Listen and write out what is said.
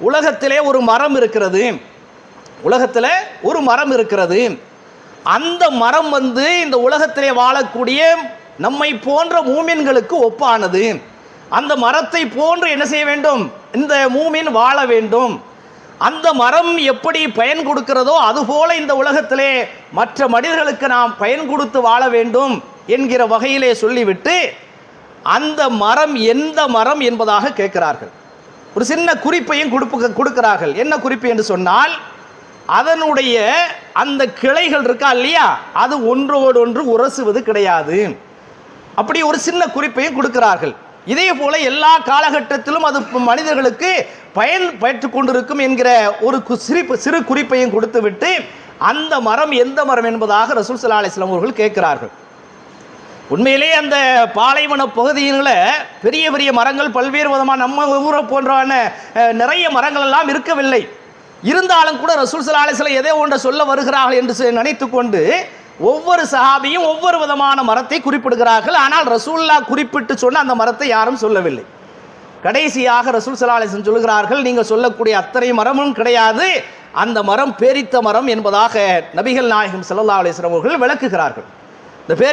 உலகத்திலே ஒரு மரம் இருக்கிறது. உலகத்தில் ஒரு மரம் இருக்கிறது. அந்த மரம் வந்து இந்த உலகத்திலே வாழக்கூடிய நம்மை போன்ற மூமின்களுக்கு ஒப்பானது. அந்த மரத்தை போன்று என்ன செய்ய வேண்டும்? இந்த மூமின் வாழ வேண்டும். அந்த மரம் எப்படி பயன் கொடுக்கிறதோ அதுபோல இந்த உலகத்திலே மற்ற மனிதர்களுக்கு நாம் பயன் கொடுத்து வாழ வேண்டும் என்கிற வகையிலே சொல்லிவிட்டு அந்த மரம் எந்த மரம் என்பதாக கேட்கிறார்கள். ஒரு சின்ன குறிப்பையும் கொடுப்பு கொடுக்கிறார்கள். என்ன குறிப்பு என்று சொன்னால் அதனுடைய அந்த கிளைகள் இருக்கா இல்லையா? அது ஒன்றோடு ஒன்று உரசுவது கிடையாது. அப்படி ஒரு சின்ன குறிப்பையும் கொடுக்கிறார்கள். இதே போல எல்லா காலகட்டத்திலும் அது மனிதர்களுக்கு பயன் பயிற்று கொண்டிருக்கும் என்கிற ஒரு கு- சிரிப்பு சிறு குறிப்பையும் கொடுத்துவிட்டு அந்த மரம் எந்த மரம் என்பதாக ரசூல் சல்லா அலிஸ்லாம் அவர்கள் கேட்கிறார்கள். உண்மையிலே அந்த பாலைவன பகுதியில் பெரிய பெரிய மரங்கள் பல்வேறு விதமான நம்ம ஊரை போன்றவான நிறைய மரங்கள் எல்லாம் இருக்கவில்லை. இருந்தாலும் கூட ரசூல் சல்லா அலிஸ்லாம் எதை ஒன்றை சொல்ல வருகிறார்கள் என்று நினைத்து நினைத்துக்கொண்டு ஒவ்வொரு சஹாபியும் ஒவ்வொரு விதமான மரத்தை குறிப்பிடுகிறார்கள். ஆனால் ரசூல்லா குறிப்பிட்டு சொன்ன அந்த மரத்தை யாரும் சொல்லவில்லை. கடைசியாக ரசூல் சல்லா அலிஸ்லாம் சொல்கிறார்கள் நீங்கள் சொல்லக்கூடிய அத்தனை மரமும் கிடையாது. அந்த மரம் பேரித்த மரம் என்பதாக நபிகள் நாயகம் சல்லா அலைஹி அவர்கள் விளக்குகிறார்கள். இந்த பேர்